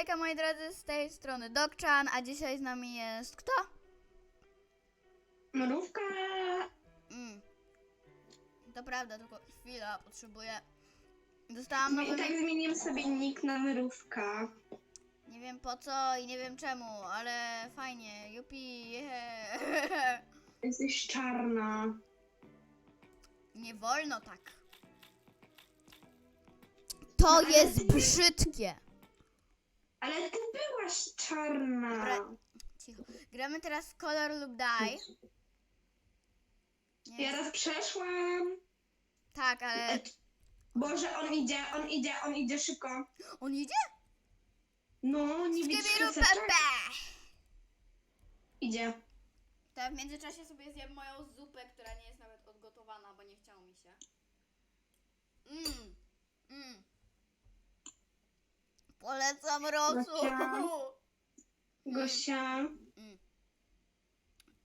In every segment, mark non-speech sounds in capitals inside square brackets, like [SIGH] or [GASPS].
Hejka moi drodzy, z tej strony Dokchan, a dzisiaj z nami jest kto? Mrówka! Mm. To prawda, tylko chwila, potrzebuję... Dostałam I nowy... tak zmieniłem sobie nick na mrówka. Nie wiem po co i nie wiem czemu, ale fajnie, jupi, yeah. Jesteś czarna. Nie wolno tak. To jest brzydkie. Ale ty byłaś czarna. Dobra. Cicho. Gramy teraz w kolor lub. Nie Ja raz przeszłam. Tak, ale Boże, on idzie, on idzie, on idzie szybko. on idzie? No, nie widzisz Skibiru pepe! Idzie. To ja w międzyczasie sobie zjem moją zupę, która nie jest nawet odgotowana, bo nie chciało mi się. Mmm. Mmm. Polecam rosu. Gosia. Gosia. Mm.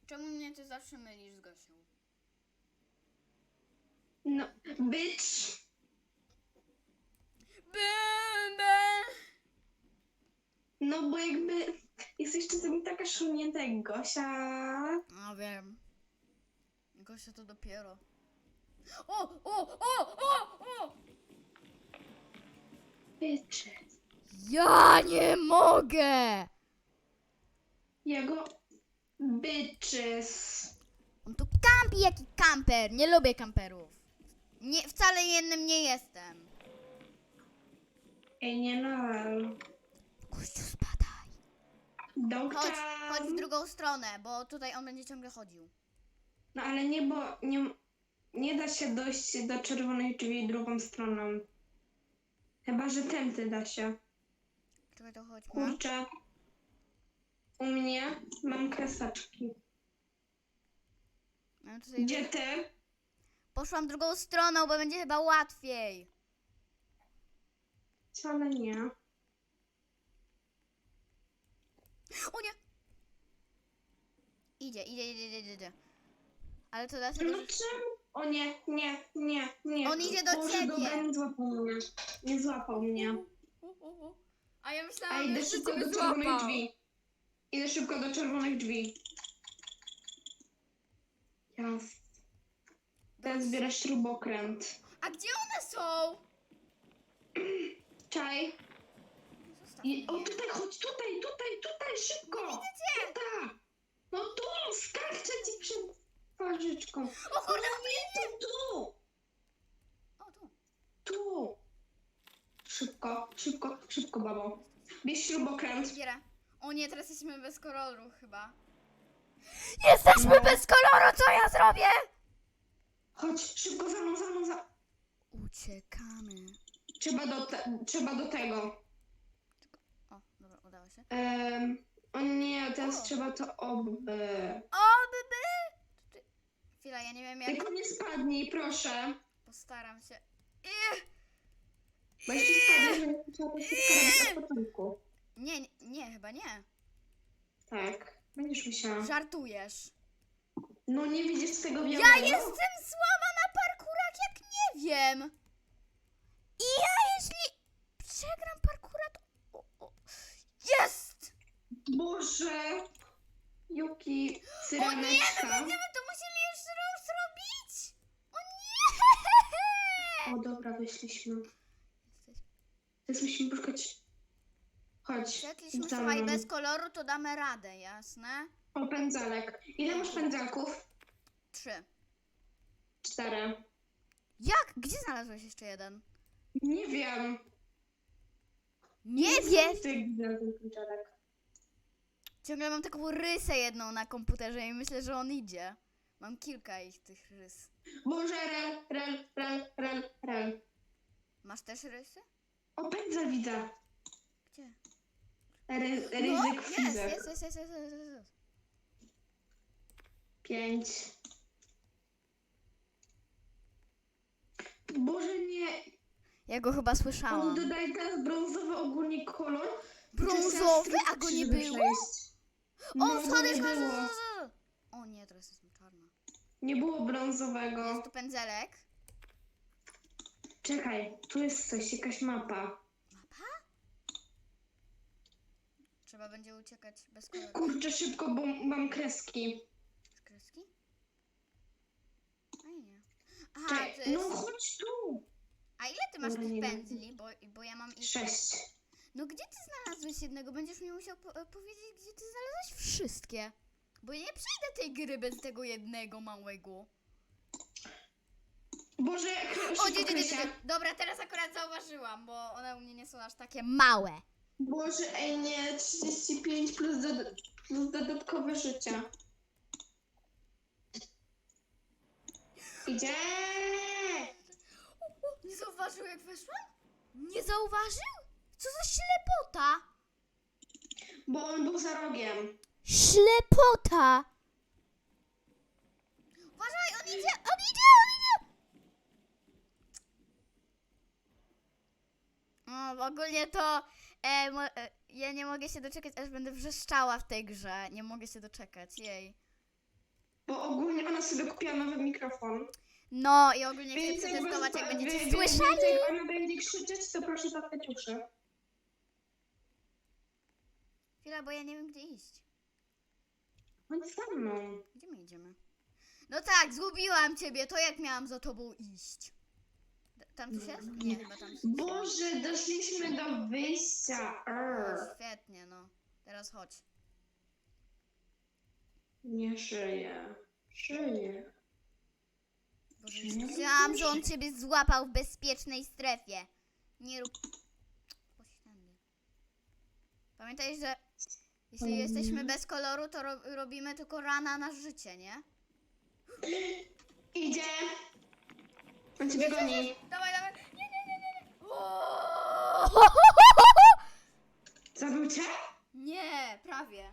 Czemu mnie ty zawsze mylisz z Gosią? No, bitch. Bym. No bo jakby jesteś czasami taka szumnięta jak Gosia. No wiem. Gosia to dopiero. O, o, o, o, o! Bitch. Ja nie mogę! Ja go... Bitches. On tu kampi jaki kamper. Nie lubię kamperów. Nie, wcale jednym nie jestem. Ej, nie no. Gościu, spadaj. Chodź, chodź w drugą stronę, bo tutaj on będzie ciągle chodził. No ale nie, bo nie, nie da się dojść do czerwonych drzwi drugą stroną. Chyba, że tędy da się. Czekaj, to chodźmy. Kurczę. U mnie mam kreseczki. Tutaj Gdzie ty? Poszłam drugą stroną, bo będzie chyba łatwiej. Wcale nie. O nie! Idzie, idzie, idzie, idzie, idzie. Ale to się... No czemu? O nie, nie, nie, nie. On idzie do Boże, ciebie. Dobra, nie złapał mnie. Nie złapał mnie. A ja myślałam, idę że szybko do czerwonych złapał. drzwi. Idę szybko do czerwonych drzwi. Jas. Teraz zbierasz śrubokręt. A gdzie one są? Czaj. Zostaw I, o tutaj, chodź tutaj, tutaj, tutaj, szybko! Nie. Tutaj! No tu, skarczę ci przed twarzyczką. O kurde, No nie, tu, tu! O, tu. Tu! Szybko, szybko, babo. Bierz śrubokręt. O nie, teraz jesteśmy bez koloru chyba. Jesteśmy No. bez koloru, co ja zrobię? Chodź, szybko za mną, za mną, za... Uciekamy. Trzeba do, te, trzeba do tego. O, dobra, udało się. Um, o nie, teraz O. trzeba to obby. O, byby! Chwila, ja nie wiem jak... Tylko nie spadnij, proszę. Postaram się. Ech, Bo jeśli spadniesz, to trzeba to wszystko robić od początku. Nie, nie, nie, chyba nie. Tak, będziesz musiała. Żartujesz. No nie widzisz tego białego? Ja jestem słaba na parkurach, jak nie wiem. I ja jeśli przegram parkura, to... O, o. Jest! Boże! Juki, O nie, my będziemy to musieli jeszcze raz zrobić! O nie! O dobra, wyszliśmy. Teraz musimy poszukać... Chodź, za słuchaj, mną. bez koloru to damy radę, jasne? O, pędzelek. Ile masz pędzelków? Trzy. Cztery. Jak? Gdzie znalazłeś jeszcze jeden? Nie wiem. Nie wiesz! Ty znalazłem pędzelek. Ciągle mam taką rysę jedną na komputerze i myślę, że on idzie. Mam kilka ich tych rys. Boże, rel, rel, rel, rel, rel. Masz też rysy? O, pędzel widzę. Gdzie? Ry, No, ryzyk jest, fizyk. jest, jest, jest, jest, jest, jest. Pięć. Boże, nie. Ja go chyba On słyszałam. dodaje teraz brązowy ogólnie kolor. Brązowy? A go nie było? O, No, schody, schody. O nie, teraz jestem czarna. Nie było brązowego. Jest tu pędzelek. Czekaj, tu jest coś, jakaś mapa. Mapa? Trzeba będzie uciekać bez koloru. Kurczę, szybko, bo mam kreski. Z kreski? A nie. Aha, Czekaj, to jest... no chodź tu. A ile ty masz Dobra, tych nie wiem. pędzli? Bo, bo ja mam ich... Sześć. No gdzie ty znalazłeś jednego? Będziesz mi musiał po powiedzieć, gdzie ty znalazłeś wszystkie. Bo ja nie przejdę tej gry bez tego jednego małego. Boże, jak O, nie, nie, nie, nie. Dobra, teraz akurat zauważyłam, bo one u mnie nie są aż takie małe. Boże, ej nie, 35 plus, doda- plus dodatkowe życie. Idzie! O, nie zauważył jak weszłam? Nie zauważył? Co za ślepota? Bo on był za rogiem. Ślepota! Uważaj, on idzie, on idzie, on idzie! O, ogólnie to e, mo, e, ja nie mogę się doczekać, aż będę wrzeszczała w tej grze. Nie mogę się doczekać, jej. Bo ogólnie ona sobie kupiła nowy mikrofon. No i ogólnie chcę przetestować, jak będziecie wie- słyszeli. Jak ona będzie krzyczeć, to proszę zatkać uszy. Chwila, bo ja nie wiem, gdzie iść. Chodź za mną. Gdzie my idziemy? No tak, zgubiłam ciebie, to jak miałam za tobą iść? Tam coś jest? Nie, chyba tam. Boże, doszliśmy do wyjścia. O, Arr. świetnie, no. Teraz chodź. Nie żyję. Żyję. Boże, Nie myślałam, że on ciebie złapał w bezpiecznej strefie. Nie rób... Pamiętaj, że jeśli Mm. jesteśmy bez koloru, to ro robimy tylko rana na życie, nie? Idzie. On ciebie goni. Dawaj, dawaj. Nie, nie, nie, nie. nie. O! [LAUGHS] Zabił cię? Nie, prawie.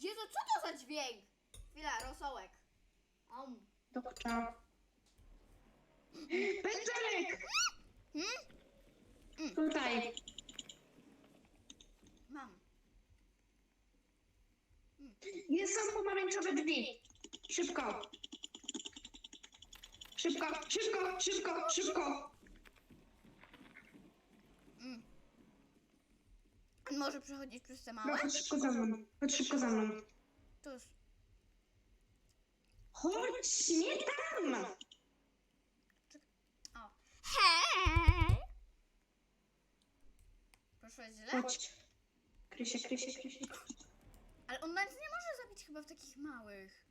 Jezu, co to za dźwięk? Chwila, rosołek. Om. Doktor. Pędzelek! Hmm? Tutaj. Mam. Jest są pomarańczowe drzwi. Szybko. Szybko, szybko, szybko, szybko. On może przechodzić przez te małe? No, chodź szybko za mną. Chodź szybko za mną. Tuż. Chodź, nie tam! O. Hej! Poszłeś źle? Chodź. Krysie, krysie, krysie. Ale on nas nie może zabić chyba w takich małych.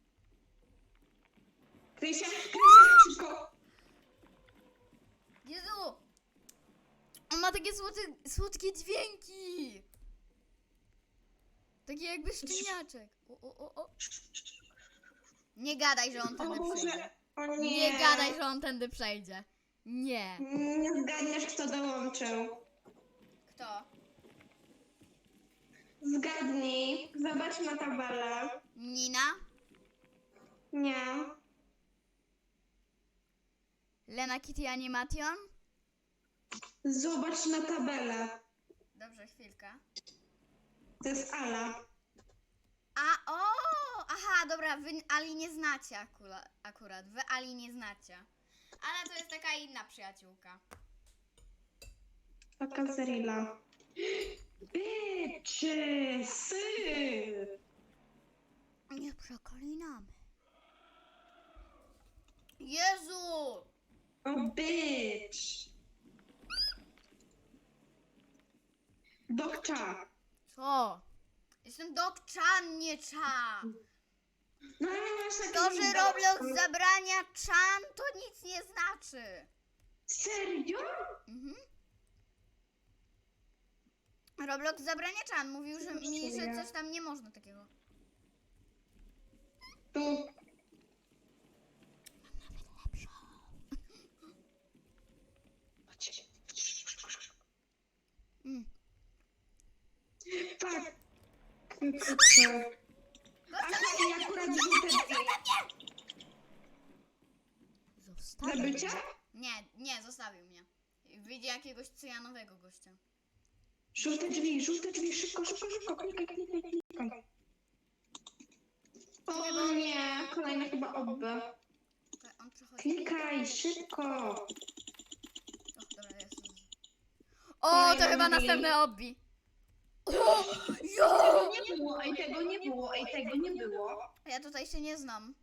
Krysie, krysie, szybko. Jezu! On ma takie słodkie, słodkie dźwięki! Takie jakby szczeniaczek. O, o, o, o. Nie gadaj, że on O tędy przejdzie. O nie. Nie gadaj, że on tędy przejdzie. Nie. Nie zgadniesz, kto dołączył. Kto? Zgadnij. Zobacz na tabelę. Nina? Nie. Lena Kitty Animation? Zobacz na tabelę. Dobrze, chwilkę. To jest Ala. A, o! Aha, dobra, wy Ali nie znacie akula, akurat. Wy Ali nie znacie. Ale to jest taka inna przyjaciółka. Taka Zerila. Bitches! Nie przeklinamy. Jezu! O bitch! Dokcza. Co? Jestem Chan, nie Chan. No ale masz To, że. Roblox zabrania Chan, to nic nie znaczy. Serio? Mhm. Roblox zabrania Chan. Mówił, że mi, że coś tam nie można takiego. Tu. Mm. Tak. Aha, i akurat żółte drzwi. Zostawił Zabycie? mnie. Nie, nie, zostawił mnie. Widzi jakiegoś cyjanowego gościa. Żółte drzwi, żółte drzwi, szybko, szybko, szybko, klikaj, klikaj, klikaj. O nie, kolejne chyba obby. On. Klikaj, szybko. Dobra, jest. O, to chyba drzwi. następne obbi. O, jo! Tego nie było, ej, tego nie było, ej, tego nie było. Ja tutaj się nie znam.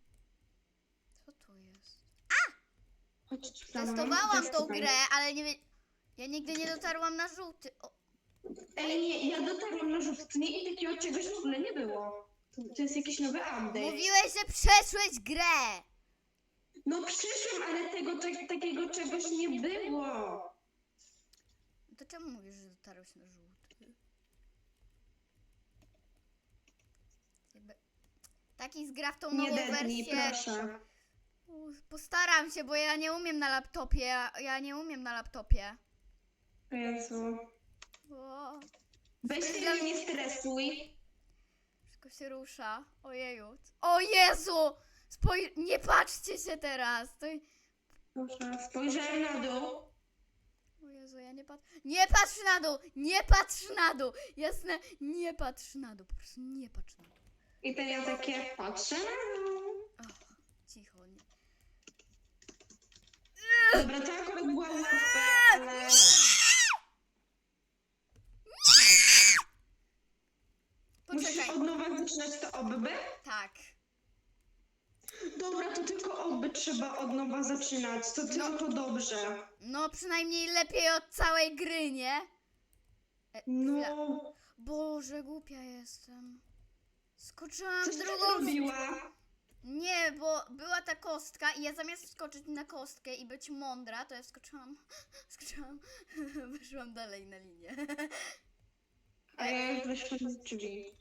Co to jest? Chodź, Testowałam tą grę, ale nie wie... Ja nigdy nie dotarłam na żółty. O, Ej, nie, ja dotarłam na rzutnie i takiego czegoś w ogóle nie było. To, to jest jakiś nowy update. mówiłeś, że przeszłeś grę! No przyszłam, ale tego tak, takiego czegoś nie było. To czemu mówisz, że dotarłeś na żółty? Jakby... Taki zgra w tą Nie nową dednij, wersję. proszę. U, Postaram się, bo ja nie umiem na laptopie. Ja, ja nie umiem na laptopie. Jezu. Weź się nie stresuj. wszystko się rusza. Ojeju. O Jezu! Spoj... Nie patrzcie się teraz! To... Proszę, spojrzałem na dół. O Jezu, ja nie patrzę. Nie patrz na dół! Nie patrz na dół! Jasne, nie patrz na dół. Po prostu nie patrz na dół. I ten ja takie patrzę na dół. Och, cicho, nie. Dobra, to akurat było łatwe, ale... Musisz Poczekaj. od nowa zaczynać to obby? Tak. Dobra, to tylko obby trzeba od nowa zaczynać. To tylko dobrze. No przynajmniej lepiej od całej gry, nie? E, chwila. No, Boże, głupia jestem. Skoczyłam coś w ty drugą robiła. Nie, bo była ta kostka i ja zamiast wskoczyć na kostkę i być mądra, to ja wskoczyłam, skoczyłam, [LAUGHS] [LAUGHS] wyszłam dalej na linię. [LAUGHS] A ja już wyszłam z drzwi.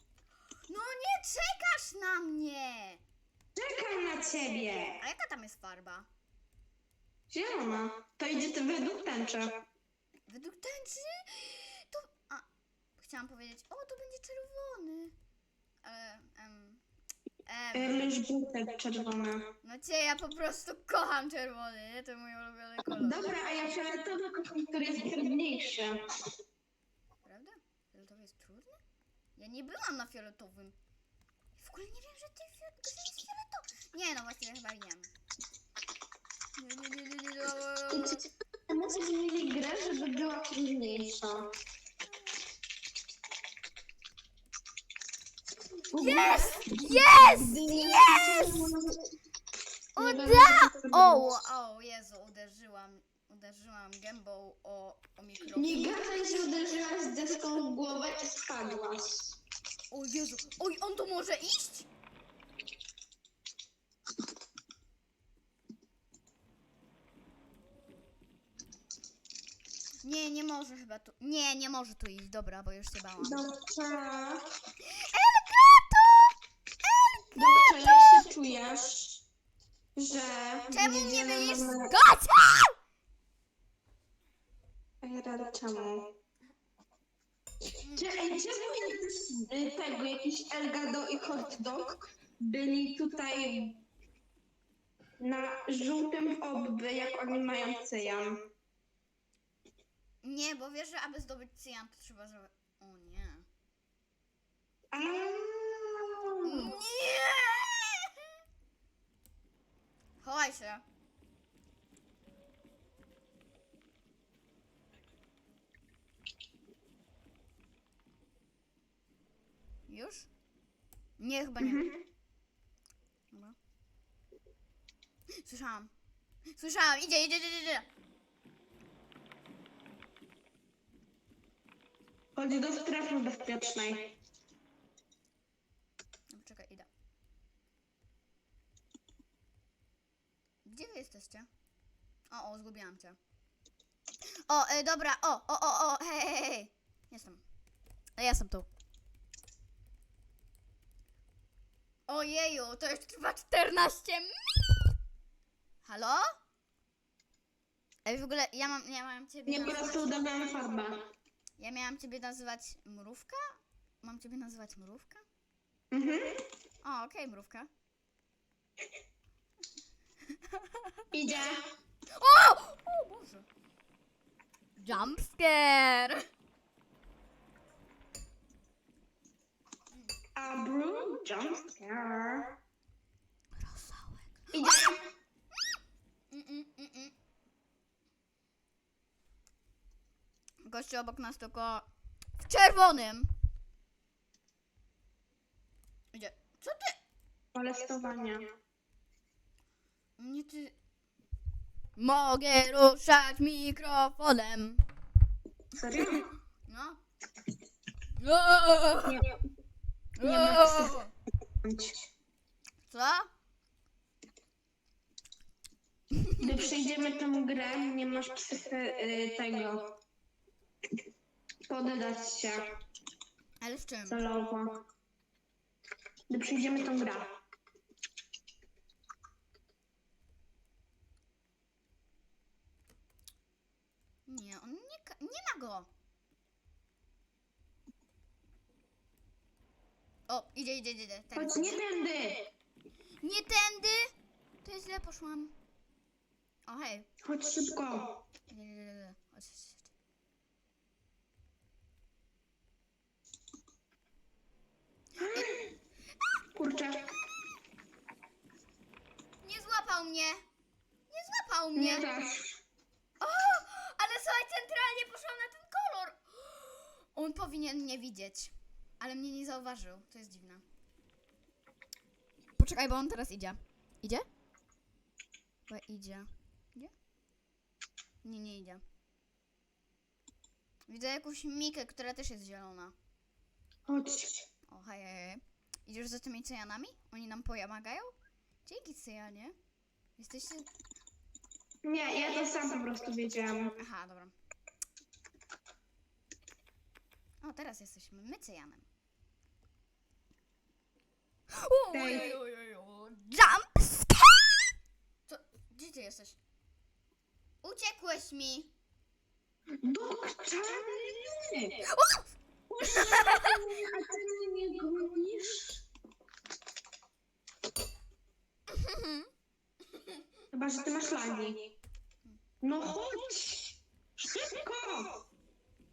No nie czekasz na mnie! Czekam na ciebie. A jaka tam jest farba? Zielona. To idzie ty według tęczy. Według tęczy to... A, chciałam powiedzieć, o to będzie czerwony. Ale, em, em, Mysz butek czerwona. no cię, ja po prostu kocham czerwony, nie? To mój ulubiony kolor. Dobra, a ja fioletowy kocham, który jest trudniejszy. Prawda? Fioletowy jest trudny? Ja nie byłam na fioletowym. W ogóle nie wiem, że ty fio- że jest fioletowy. Nie, no właściwie chyba wiem. Nie, nie, nie, nie, nie, nie. Muszę zmienić grę, żeby była trudniejsza. Jest! Jest! Jest! Uda! O, o, Jezu, uderzyłam, uderzyłam gębą o, o mikrofon. Nie gadaj, że uderzyłaś deską w głowę i spadłaś. O Jezu, oj, on tu może iść? Nie, nie może chyba tu. Nie, nie może tu iść, dobra, bo już się bałam. Dobrze. El Gato! Dobrze, jak się czujesz, że... Czemu nie niedzielę mylisz rada, czemu? Cze- Ej, czemu nie y, tego, jakiś Elgado i hot dog byli tutaj na żółtym obby, jak oni mają cyjan? Nie, bo wiesz, że aby zdobyć cyjan, to trzeba, żeby... O nie. Aaaa. Nie! Chowaj się. Już? Nie, chyba nie. Mhm. Dobra. Słyszałam. Słyszałam. Idzie, idzie, idzie, idzie. Chodź do strefy bezpiecznej. Dobra, czekaj, idę. Gdzie wy jesteście? O, o, zgubiłam cię. O, y, dobra, o, o, o, o, hej, hej, hej. Jestem. Ja jestem tu. Ojeju, to już trwa 14 minut. Halo? Ej, w ogóle, ja mam, ja mam ciebie Nie po nazywać... prostu farbę. Ja miałam ciebie nazywać Mrówka? Mam ciebie nazywać Mrówka? Mhm. O, okej, Mrówka. [LAUGHS] Idzie. O! O Boże. Jump A broom jump scare. Rosołek. Idziemy. Mm, mm, mm, mm. Gościu obok nas tylko w czerwonym. Idzie. Co ty? Molestowania. Nie ty... Mogę ruszać mikrofonem. Serio? No. No ma psychy. Co? Gdy przejdziemy tę grę, nie masz psychy y, tego. Poddać się Ale w czym? celowo. Gdy przejdziemy tę grę. Nie, on nie, ka- nie ma go. O, idzie, idzie, idzie. idzie. Ten. Chodź, nie tędy! Nie tędy! To jest źle poszłam. O, hej. Chodź szybko. Nie, nie, nie, nie. Chodź, chodź, chodź. [GASPS] Kurczę. Nie złapał mnie! Nie złapał mnie! Nie też. O, ale słuchaj, centralnie poszłam na ten kolor. [GASPS] On powinien mnie widzieć, ale mnie nie zauważył. To jest dziwne. Poczekaj, bo on teraz idzie. Idzie? Bo idzie. Idzie? Nie, nie idzie. Widzę jakąś mikę, która też jest zielona. Chodź. O, hej, hej, hej. Idziesz za tymi cyjanami? Oni nam pomagają? Dzięki cyjanie. Jesteście... Nie, ja to sam po prostu wiedziałam. Aha, dobra. O, teraz jesteśmy my cyjanem. Ej. Jump scare! Co? Gdzie ty jesteś? Uciekłeś mi! Dokczarny! O! A ty mnie nie gonisz? Chyba, że ty masz lagi. No chodź! Szybko!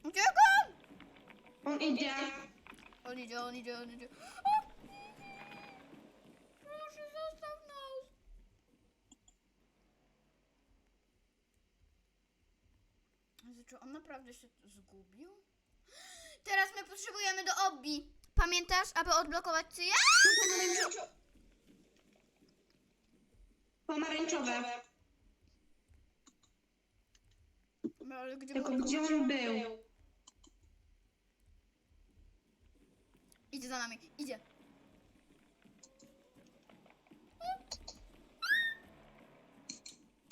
Uciekam! On idzie. On idzie, on idzie, on idzie. O! Proszę, zostaw nas! Jezu, Czy on naprawdę się zgubił? Teraz my potrzebujemy do obbi. Pamiętasz, aby odblokować cyja? Pomarańczowe. Pomarańczowe. No, ale gdzie Tylko był? gdzie on był? Idzie za nami, idzie.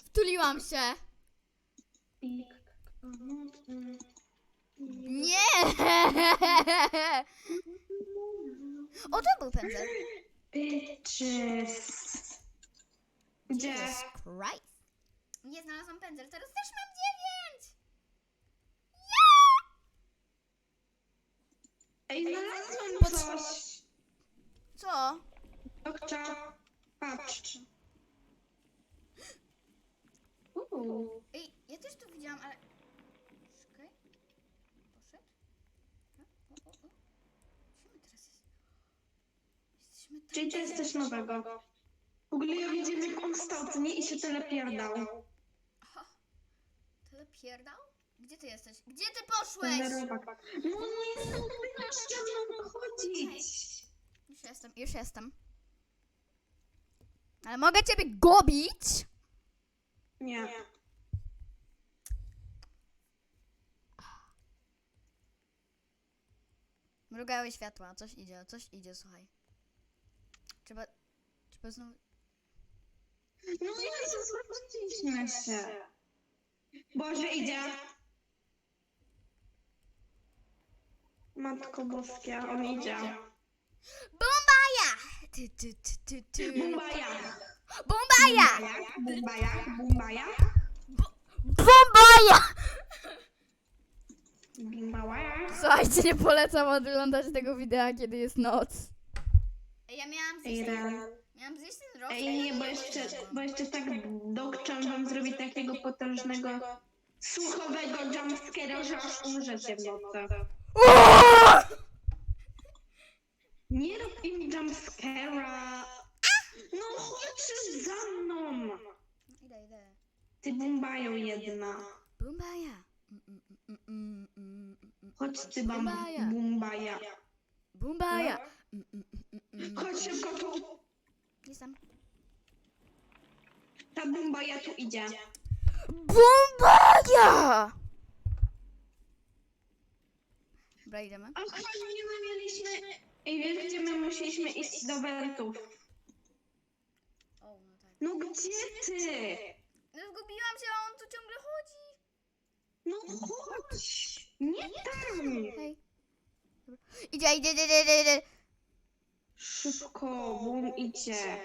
Wtuliłam się. Nie! O, to był pędzel. Bitches. Gdzie? Jesus Christ. Nie znalazłam pędzel, teraz też mam dziewięć! Ej, znalazłam coś. Co? Dokcza, patrz. Uuu. Ej, ja też tu widziałam, ale... Czekaj. Poszedł? O, o, o, o. Gdzie my teraz jest? Jesteśmy tam. Czyli to jest coś nowego. W ogóle ja widziałem jak on stał, co nie? I się telepierdał. Aha. Tyle pierdał? Gdzie ty jesteś? Gdzie ty poszłeś? Ten robak. No, no jest to chciałam chodzić. Już jestem, już jestem. Ale mogę ciebie gobić? Nie. Mrugały światła, coś idzie, coś idzie, słuchaj. Trzeba, trzeba znowu... No Jezu, zwróciliśmy się. Boże, idzie. Matko Boskia, on idzie. Bombaja! Ty, ty, ty, ty, ty. Bumbaja. Bombaja! Bumbaja, bumbaja. Bombaja! Bumbaja. Słuchajcie, nie polecam oglądać tego widea, kiedy jest noc. Ja miałam Ej, zjeść, Ren. miałam zjeść ten rok. Ej, nie, bo jeszcze, bo jeszcze tak dokczam wam zrobi takiego potężnego słuchowego jumpscare'a, że aż umrzecie w nocy. Nie rób im jumpscare'a. No chodź za mną. Idę, idę. Ty bumbają jedna. Bombaja! Mm, mm, mm, mm, mm, mm, mm. Chodź ty bam, Bumbaja. bumbaja. Bombaja! Chodź szybko tu. Jestem. Ta bomba ja tu idzie. Bombagia! Dobra, idziemy. A fajnie my mieliśmy... I wiesz, gdzie my musieliśmy iść do wentów? O, no tak. No gdzie ty? No zgubiłam się, a on tu ciągle chodzi. No chodź. Nie tam. Hej. Dobra. Idzie, idzie, idzie, idzie, idzie. Szybko, bo on idzie.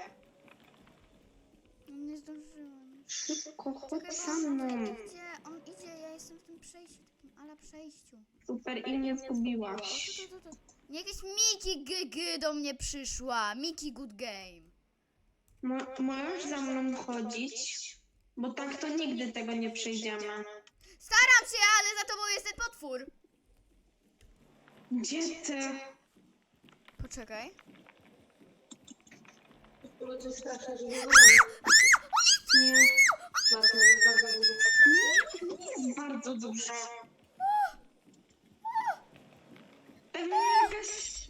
No nie zdążyłam. Szybko, chodź za on mną. idzie, on idzie, ja jestem w tym przejściu, takim ala przejściu. Super, i mnie zgubiłaś. tu, tu, tu, tu. Jakaś Miki GG do mnie przyszła. Miki Good Game. Mo możesz za mną chodzić? Bo tak to nigdy tego nie przejdziemy. Staram się, ale za tobą jest ten potwór. Gdzie ty? Poczekaj. Nie. Nie jest bardzo dobrze. Pewnie jakaś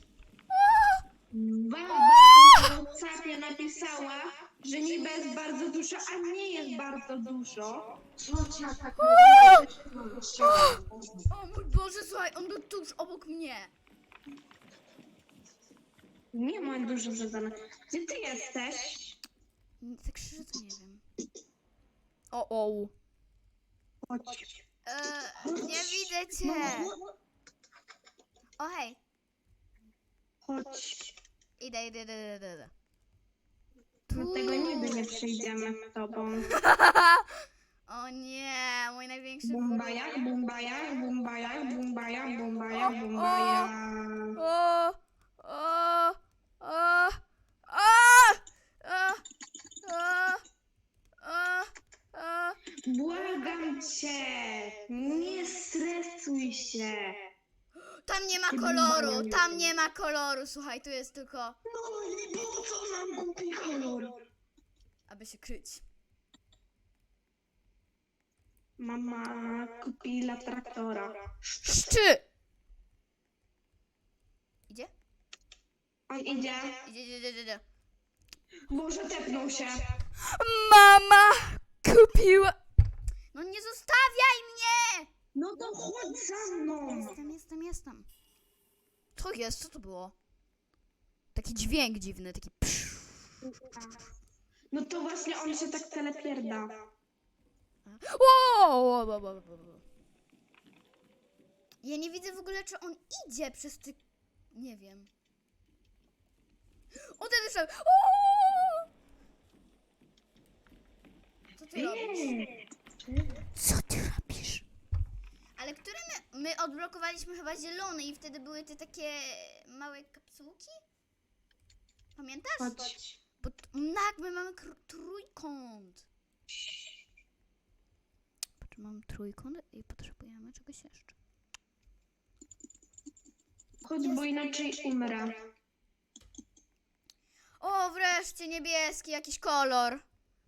baba na WhatsAppie napisała, że niby jest bardzo dużo, a nie jest bardzo dużo. O mój Boże, słuchaj, on był tuż obok mnie. Nie ma dużo zadane. Gdzie ty jesteś? Tak szczerze to nie wiem. O, o. Chodź. E, nie widzę cię. O hej. Chodź. Idę, idę, idę, idę, idę. Do tego nigdy nie przejdziemy z tobą. O nie, mój największy Bumbajak, bumbajak, bumbajak, bumbajak, bumbajak, O, o. bumbajak. O, o, o. Błagam cię, nie stresuj się. Tam nie ma koloru, tam nie ma koloru, słuchaj, tu jest tylko, No i po co nam głupi kolor? aby się kryć. Mama kupiła traktora. Szczy! Idzie? On idzie. Idzie, idzie, idzie, idzie. Boże, tepnął się. Mama kupiła... No nie zostawiaj mnie! No to chodź za mną. Jestem, jestem, jestem. Co jest? Co to było? Taki dźwięk dziwny, taki psz. No to właśnie on się tak telepierda. O. Ja nie widzę w ogóle, czy on idzie przez ty... Nie wiem. O, ten jeszcze... O! Co ty robisz? Co ty robisz? Ale które my, my odblokowaliśmy chyba zielony i wtedy były te takie małe kapsułki? Pamiętasz? Chodź. Bo t- tak, my mamy kr- trójkąt. Patrz, mam trójkąt i potrzebujemy czegoś jeszcze. Chodź, bo inaczej umrę. Wreszcie niebieski, jakiś kolor.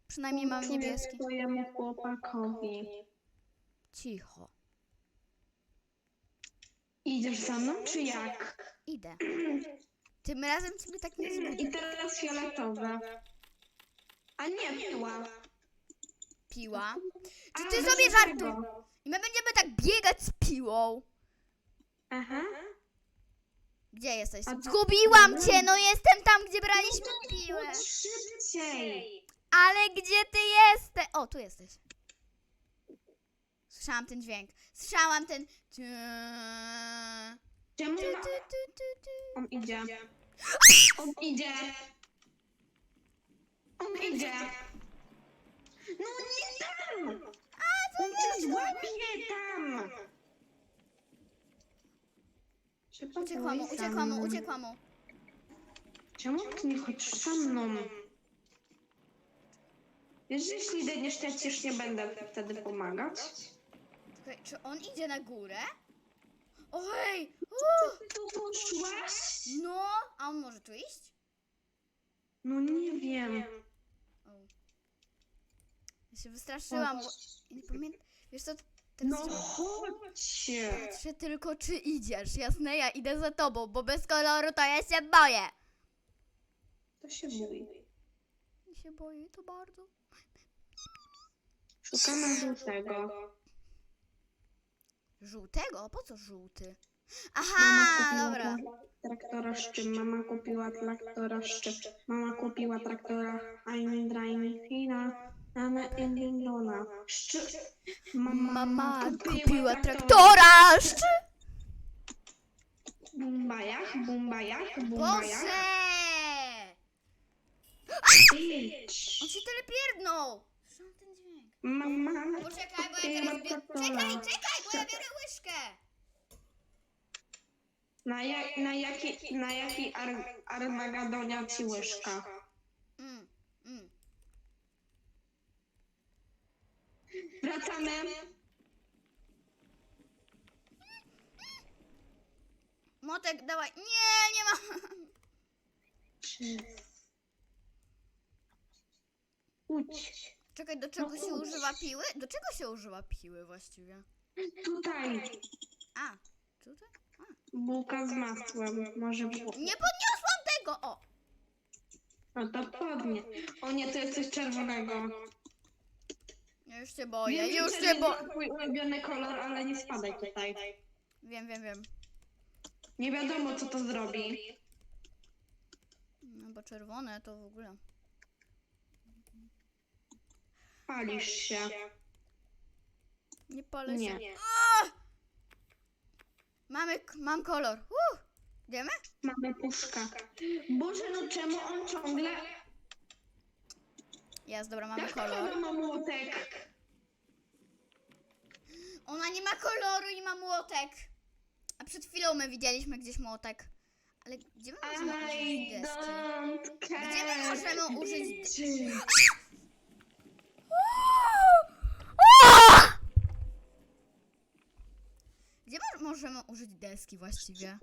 Przynajmniej mam niebieski. swojemu chłopakowi. Cicho. Idziesz za mną, czy jak? Idę. Tym razem ciebie tak nie zgubię. I teraz fioletowe. A nie, piła. Piła. Czy ty bez sobie tego. żartuj? I my będziemy tak biegać z piłą. Aha. Gdzie jesteś? A Zgubiłam cię, no jestem tam, gdzie braliśmy piłę. Chodź szybciej. Ale gdzie ty jesteś? O, tu jesteś. Słyszałam ten dźwięk. Słyszałam ten. Tu, Czemu tu, ma... tu, tu, tu, tu. On idzie. On idzie. On idzie. No nie tam! On cię złapie tam! Trzeba Uciekła mu, uciekła mu, uciekła mu. Czemu ty nie chodzisz za mną? Wiesz, że jeśli daniesz, to ja ci już nie będę wtedy pomagać? Czekaj, czy on idzie na górę? O hej! O, Ty tu poszłaś? no, a on może tu iść? No nie wiem. O. Ja się wystraszyłam, bo... Ja nie pamiętam. Wiesz co, No chodźcie. patrzę tylko czy idziesz. Jasne, ja idę za tobą, bo bez koloru to ja się boję. To się boi. Się boję to bardzo. Szukamy żółtego. Żółtego? Po co żółty? Aha, dobra. tra- Traktora szczyp, mama kupiła traktora szczyp, mama kupiła traktora Eindrainfina, mama. Mama kupiła traktora! Szczy! Bumbajach, bumbajach, bumbajach. Boże! On się telepierdnął! Słyszałam ten dźwięk. Mama Poczekaj, bo ja kupiła teraz... Traktora. Czekaj, czekaj, bo ja biorę łyżkę! Na, jak, na jaki, na jaki ar, Armagedonia ci łyżka? Mm, mm. Wracamy. Motek, dawaj. Nie, nie ma. Udź. Czekaj, do czego się używa piły? Do czego się używa piły właściwie? Tutaj. A, tutaj? A. Bułka z masłem. Może być. Nie podniosłam tego! O! No to podnie. O nie, to jest coś czerwonego. Już się boję, Wiem, że już się boję. to twój ulubiony kolor, ale nie spadaj tutaj. Wiem, wiem, wiem. Nie wiadomo, co to zrobi. No bo czerwone to w ogóle. Palisz się. Nie palę się. Nie. Mamy, k- mam kolor. Uh! Idziemy? Mamy puszka. Boże, no czemu on ciągle... Jest, dobra, mamy Jak kolor. kolor ma młotek? Ona nie ma koloru i ma młotek. A przed chwilą my widzieliśmy gdzieś młotek. Ale gdzie my możemy użyć I deski? don't care. Gdzie my możemy użyć... Gdzie mo- możemy użyć deski właściwie?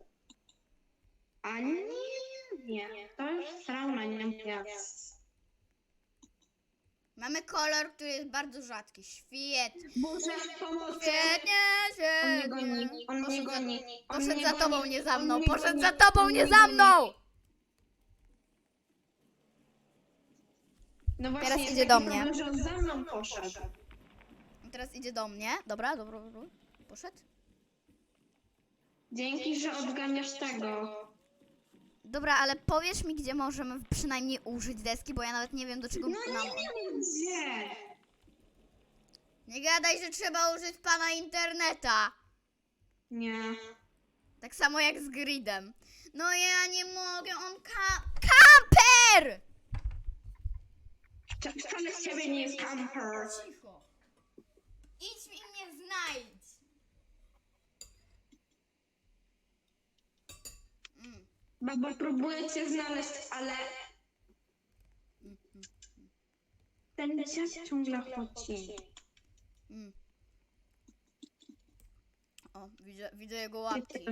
A nie, nie. To już trauma nie jest. Mamy kolor, który jest bardzo rzadki. Świetnie. Boże, pomocy. Świetnie, On mnie świetnie. goni, on mnie Poszedł za- goni. on Poszedł mnie za goni, tobą, nie za on mną. mnie Poszedł goni, za tobą, on nie mnie za goni. mną. No właśnie, Teraz jest idzie taki do mnie. problem, że on za mną poszedł. Teraz idzie do mnie. Dobra, dobra, dobra. Poszedł. Dzięki, że odganiasz tego. Dobra, ale powiesz mi, gdzie możemy przynajmniej użyć deski, bo ja nawet nie wiem, do czego No nam... nie wiem gdzie. Nie gadaj, że trzeba użyć pana interneta. Nie. Tak samo jak z gridem. No ja nie mogę, on ka... Kamper! Wca- Wcale z ciebie nie jest camper. Cicho. Idź mi mnie znajdź. Mm. Baba próbuje cię znaleźć, ale ten dziad ciągle chodzi. mm. O, widzę, widzę jego łapki.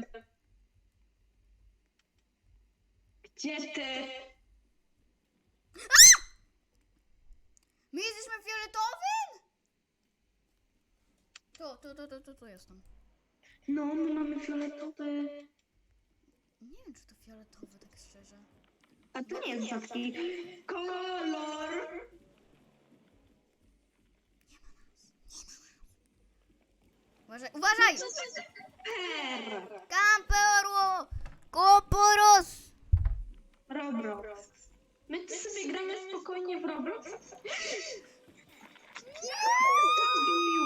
Gdzie ty? My jesteśmy fioletowym? To, to, to, to, to, to jestem. No, my mamy fioletowy. Nie wiem, czy to fioletowy, tak szczerze. A to nie jest rzadki kolor. Uważaj, uważaj! Per. Camperu! Koporos! Roblox. My tu sobie gramy spokojnie w Roblox. Nie! Zabił!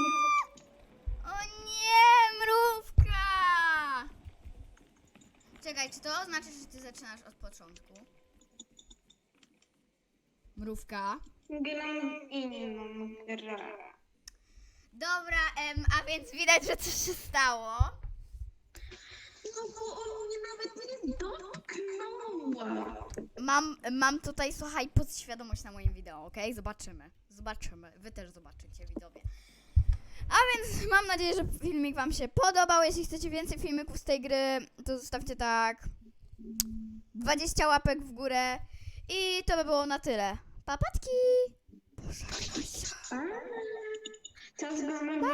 O nie, mrówka! Czekaj, czy to oznacza, że ty zaczynasz od początku? Mrówka. Gram inną grę. Dobra, em, a więc widać, że coś się stało. No bo on mnie nawet nie dotknął. Mam, mam tutaj, słuchaj, podświadomość na moim wideo, okej? Zobaczymy. Zobaczymy. Wy też zobaczycie, widzowie. A więc mam nadzieję, że filmik wam się podobał. Jeśli chcecie więcej filmików z tej gry, to zostawcie tak 20 łapek w górę. I to by było na tyle. Papatki! Pożegnaj się. Teraz gramy w